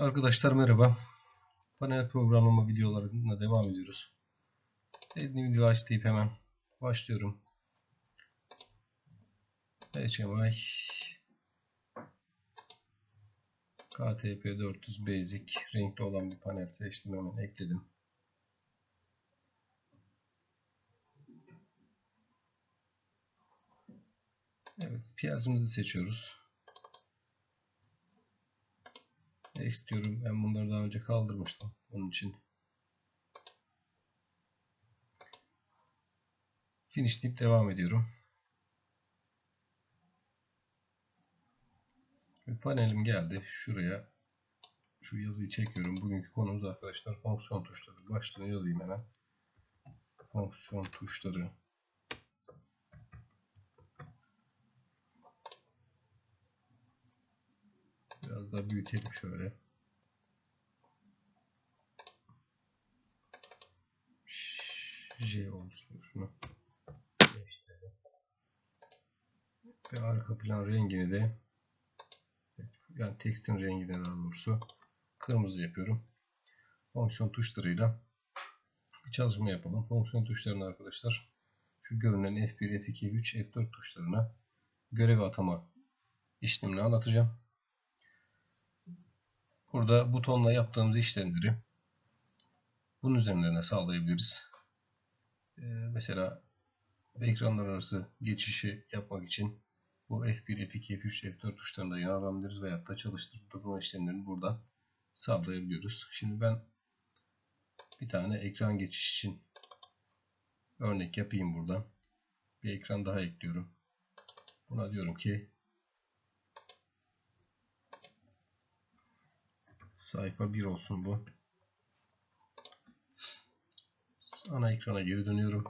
Arkadaşlar merhaba. Panel programlama videolarına devam ediyoruz. Add new device deyip hemen başlıyorum. HMI KTP 400 Basic renkli olan bir panel seçtim hemen ekledim. Evet, piyazımızı seçiyoruz. Next diyorum. Ben bunları daha önce kaldırmıştım. Onun için. Finish deyip devam ediyorum. Panelim geldi. Şuraya şu yazıyı çekiyorum. Bugünkü konumuz arkadaşlar fonksiyon tuşları. Başlığını yazayım hemen. Fonksiyon tuşları. Biraz daha büyütelim şöyle. J olsun şunu. Ve arka plan rengini de yani tekstin rengini daha doğrusu kırmızı yapıyorum. Fonksiyon tuşlarıyla bir çalışma yapalım. Fonksiyon tuşlarını arkadaşlar şu görünen F1, F2, F3, F4 tuşlarına görev atama işlemini anlatacağım. Burada butonla yaptığımız işlemleri bunun üzerinden sağlayabiliriz. Ee, mesela ekranlar arası geçişi yapmak için bu F1, F2, F3, F4 tuşlarında yararlanabiliriz veyahut da çalıştırıp durma işlemlerini buradan sağlayabiliyoruz. Şimdi ben bir tane ekran geçiş için örnek yapayım buradan. Bir ekran daha ekliyorum. Buna diyorum ki sayfa 1 olsun bu. Ana ekrana geri dönüyorum.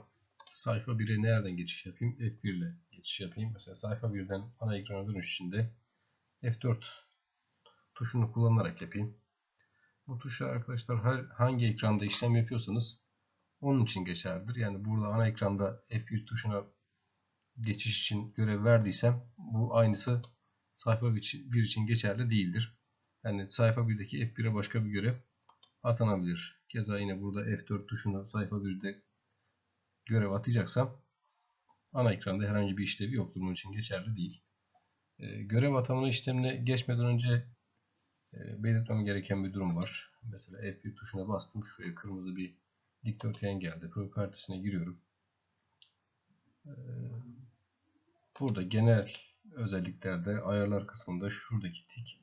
Sayfa 1'e nereden geçiş yapayım? F1 ile geçiş yapayım. Mesela sayfa 1'den ana ekrana dönüş için de F4 tuşunu kullanarak yapayım. Bu tuşlar arkadaşlar hangi ekranda işlem yapıyorsanız onun için geçerlidir. Yani burada ana ekranda F1 tuşuna geçiş için görev verdiysem bu aynısı sayfa 1 için geçerli değildir. Yani sayfa 1'deki F1'e başka bir görev atanabilir. Keza yine burada F4 tuşunu sayfa 1'de görev atacaksam ana ekranda herhangi bir işlevi yoktur. Bunun için geçerli değil. E, görev atama işlemine geçmeden önce e, belirtmem gereken bir durum var. Mesela F1 tuşuna bastım. Şuraya kırmızı bir dikdörtgen geldi. Properties'ine giriyorum. E, burada genel özelliklerde ayarlar kısmında şuradaki tik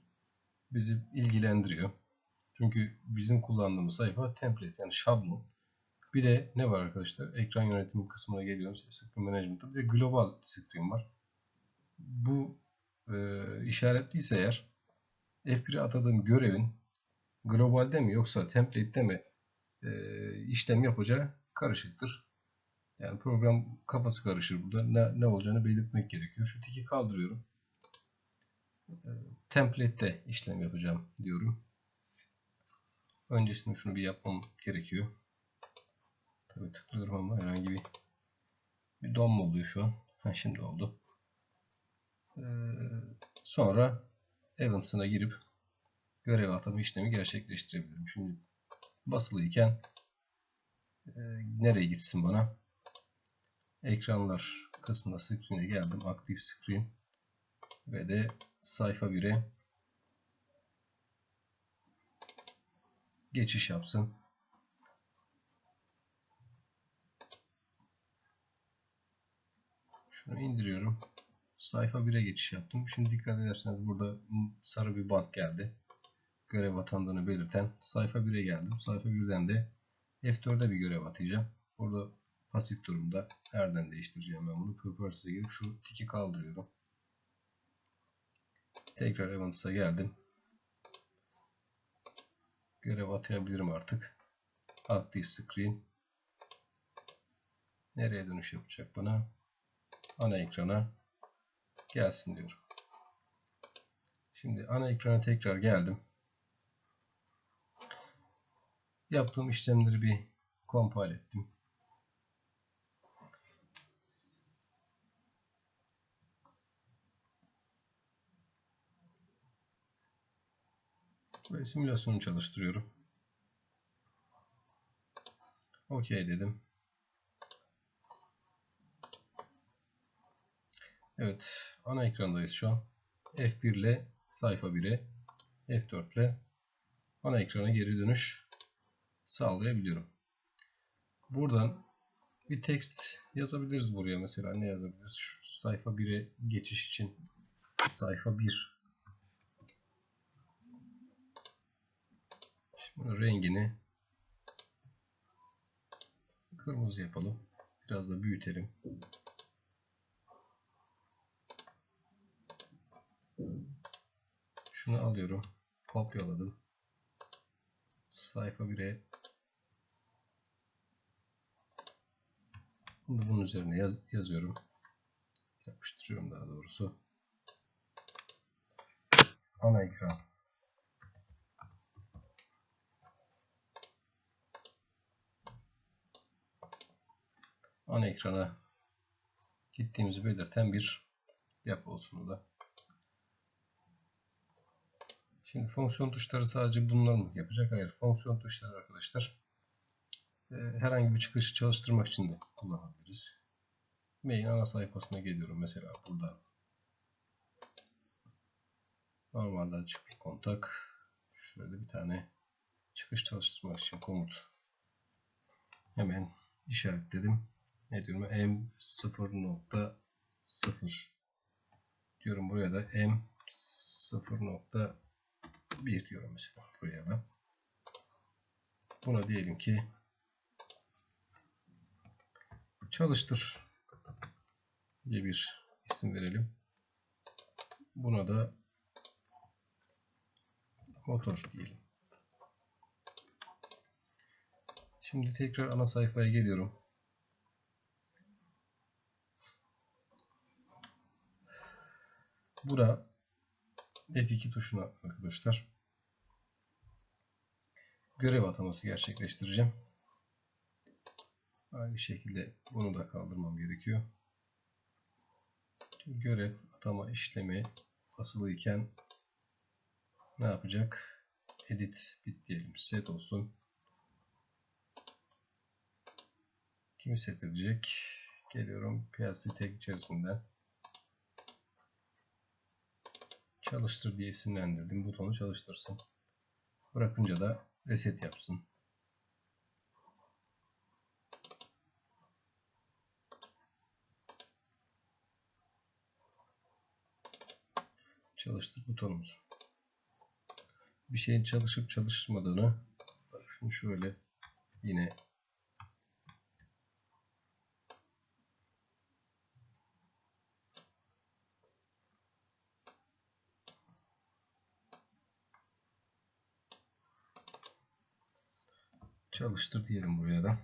bizi ilgilendiriyor. Çünkü bizim kullandığımız sayfa template yani şablon. Bir de ne var arkadaşlar? Ekran yönetimi kısmına geliyoruz. Screen Management'ta bir de global screen var. Bu e, işaretliyse eğer F1'e atadığım görevin globalde mi yoksa template'de mi e, işlem yapacağı karışıktır. Yani program kafası karışır burada. Ne, ne olacağını belirtmek gerekiyor. Şu tiki kaldırıyorum. E, template'de işlem yapacağım diyorum. Öncesinde şunu bir yapmam gerekiyor. Tabii tıklıyorum ama herhangi bir bir donma oluyor şu an. Ha şimdi oldu. Ee, sonra events'ına girip görev atama işlemi gerçekleştirebilirim. Şimdi basılıyken e, nereye gitsin bana? Ekranlar kısmına screen'e geldim. Aktif screen ve de sayfa 1'e geçiş yapsın. Şunu indiriyorum. Sayfa 1'e geçiş yaptım. Şimdi dikkat ederseniz burada sarı bir bant geldi. Görev atandığını belirten sayfa 1'e geldim. Sayfa 1'den de F4'e bir görev atacağım. Burada pasif durumda nereden değiştireceğim ben bunu. Properties'e girip şu tiki kaldırıyorum. Tekrar Events'a geldim. Görev atayabilirim artık. Active Screen. Nereye dönüş yapacak bana? Ana ekrana gelsin diyorum. Şimdi ana ekrana tekrar geldim. Yaptığım işlemleri bir compile ettim. Ve simülasyonu çalıştırıyorum. OK dedim. Evet. Ana ekrandayız şu an. F1 ile sayfa 1'e F4 ile ana ekrana geri dönüş sağlayabiliyorum. Buradan bir tekst yazabiliriz buraya mesela. Ne yazabiliriz? Şu sayfa 1'e geçiş için sayfa 1 Şimdi rengini kırmızı yapalım. Biraz da büyütelim. Şunu alıyorum. Kopyaladım. Sayfa 1'e Bunu bunun üzerine yaz, yazıyorum. Yapıştırıyorum daha doğrusu. Ana ekran. Ana ekrana gittiğimizi belirten bir yapı olsun da. Şimdi fonksiyon tuşları sadece bunlar mı yapacak? Hayır. Fonksiyon tuşları arkadaşlar e, herhangi bir çıkışı çalıştırmak için de kullanabiliriz. Main ana sayfasına geliyorum. Mesela burada normalde açık bir kontak. Şöyle bir tane çıkış çalıştırmak için komut. Hemen işaretledim. Ne diyorum? M0.0 diyorum. Buraya da M0.1 diyorum mesela. Buraya da. Buna diyelim ki çalıştır diye bir isim verelim. Buna da motor diyelim. Şimdi tekrar ana sayfaya geliyorum. Bura F2 tuşuna arkadaşlar görev ataması gerçekleştireceğim. Aynı şekilde bunu da kaldırmam gerekiyor. Görev atama işlemi basılı iken ne yapacak? Edit bit diyelim. Set olsun. Kimi set edecek? Geliyorum PLC tag içerisinden. Çalıştır diye isimlendirdim. Butonu çalıştırsın. Bırakınca da reset yapsın. Çalıştır butonumuz. Bir şeyin çalışıp çalışmadığını şunu şöyle yine çalıştır diyelim buraya da.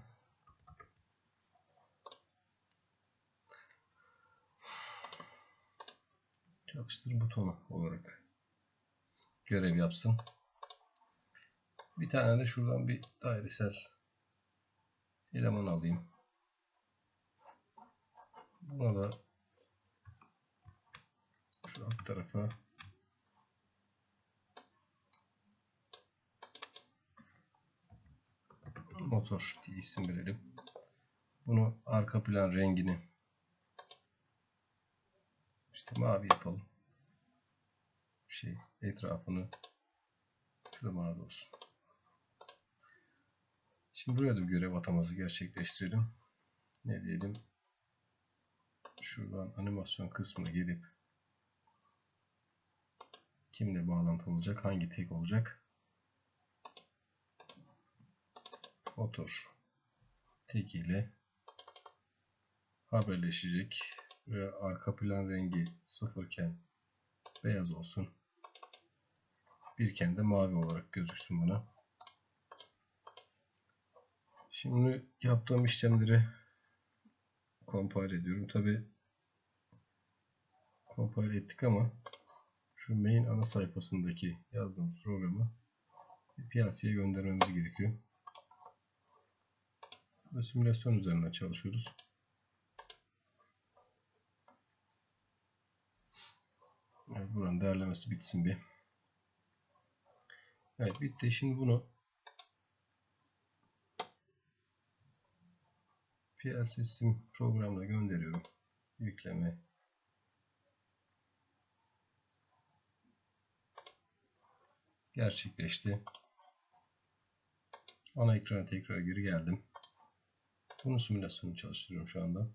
Çalıştır butonu olarak görev yapsın. Bir tane de şuradan bir dairesel eleman alayım. Buna da şu alt tarafa motor diye isim verelim. Bunu arka plan rengini işte mavi yapalım. Şey etrafını şurada mavi olsun. Şimdi buraya da bir görev ataması gerçekleştirelim. Ne diyelim? Şuradan animasyon kısmına gelip kimle bağlantı olacak? Hangi tek olacak? Motor tek ile haberleşecek ve arka plan rengi sıfırken beyaz olsun. Birken de mavi olarak gözüksün bana. Şimdi yaptığım işlemleri compile ediyorum. Tabi compile ettik ama şu main ana sayfasındaki yazdığımız programı piyasaya göndermemiz gerekiyor ve simülasyon üzerinden çalışıyoruz. Evet, buranın değerlemesi bitsin bir. Evet bitti. Şimdi bunu PL System programına gönderiyorum. Yükleme. Gerçekleşti. Ana ekrana tekrar geri geldim. Bunun simülasyonunu çalıştırıyorum şu anda.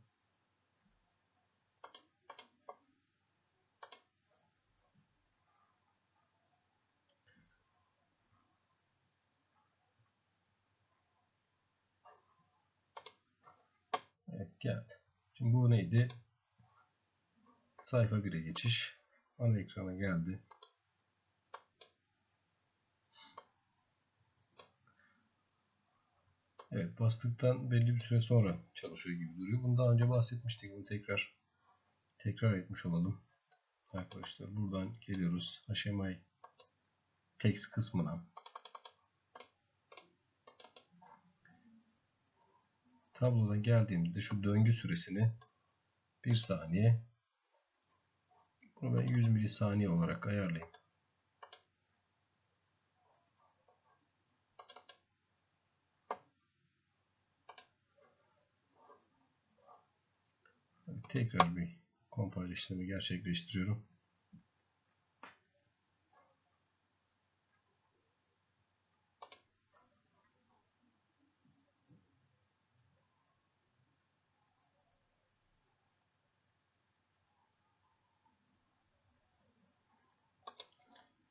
Evet geldi. Şimdi bu neydi? Sayfa 1'e geçiş. Ana ekrana geldi. Evet bastıktan belli bir süre sonra çalışıyor gibi duruyor. Bunu daha önce bahsetmiştik. Bunu tekrar tekrar etmiş olalım. Arkadaşlar buradan geliyoruz. HMI text kısmına. Tabloda geldiğimizde şu döngü süresini 1 saniye bunu ben 100 milisaniye olarak ayarlayayım. Tekrar bir compile işlemi gerçekleştiriyorum.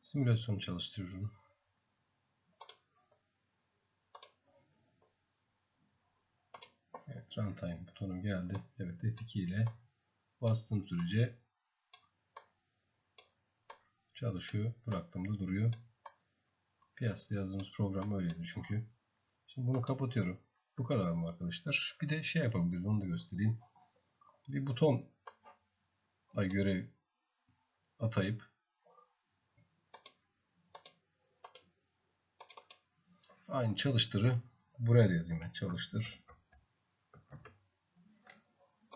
Simülasyonu çalıştırıyorum. Evet, runtime butonum geldi. Evet, F2 ile bastığım sürece çalışıyor. Bıraktığımda duruyor. Piyasada yazdığımız program öyleydi çünkü. Şimdi bunu kapatıyorum. Bu kadar mı arkadaşlar? Bir de şey yapabiliriz. Onu da göstereyim. Bir buton görev atayıp aynı çalıştırı buraya da yazayım ben. Çalıştır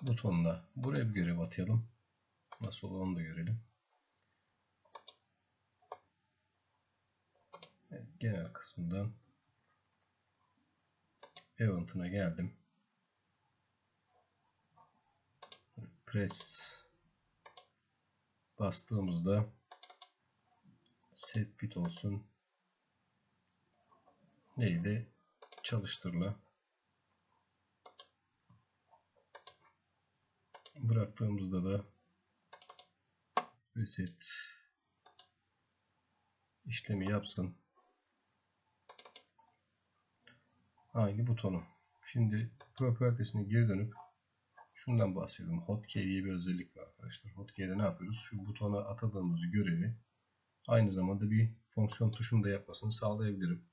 butonuna buraya bir görev atayalım. Nasıl olur onu da görelim. Genel kısmından event'ına geldim. Press bastığımızda set bit olsun. Neydi? Çalıştırla. Bıraktığımızda da reset işlemi yapsın. Aynı butonu. Şimdi propertiesine geri dönüp şundan bahsediyorum. Hotkey diye bir özellik var arkadaşlar. Hotkey'de ne yapıyoruz? Şu butona atadığımız görevi aynı zamanda bir fonksiyon tuşunu da yapmasını sağlayabilirim.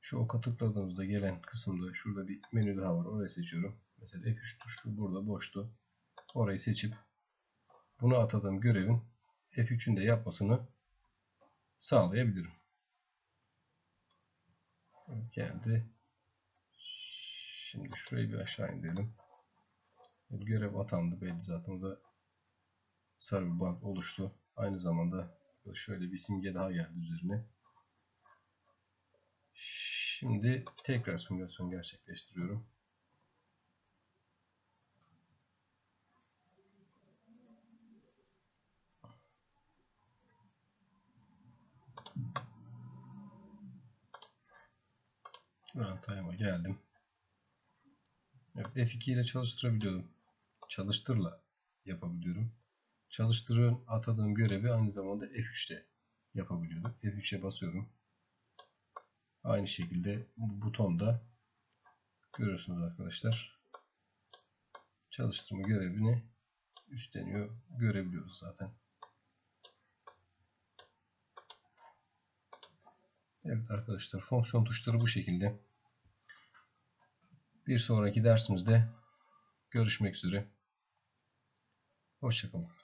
Şu oka tıkladığımızda gelen kısımda şurada bir menü daha var. Orayı seçiyorum. Mesela F3 tuşu burada boştu. Orayı seçip bunu atadığım görevin F3'ün de yapmasını sağlayabilirim. Geldi. Şimdi şurayı bir aşağı indirelim. Görev atandı belli zaten. da sarı bir bant oluştu. Aynı zamanda şöyle bir simge daha geldi üzerine. Şimdi tekrar simülasyon gerçekleştiriyorum. Runtime'a geldim. Evet, F2 ile çalıştırabiliyorum. Çalıştırla yapabiliyorum. Çalıştırın atadığım görevi aynı zamanda F3'te yapabiliyorum. F3'e basıyorum. Aynı şekilde bu butonda görüyorsunuz arkadaşlar. Çalıştırma görevini üstleniyor. Görebiliyoruz zaten. Evet arkadaşlar fonksiyon tuşları bu şekilde. Bir sonraki dersimizde görüşmek üzere. Hoşçakalın.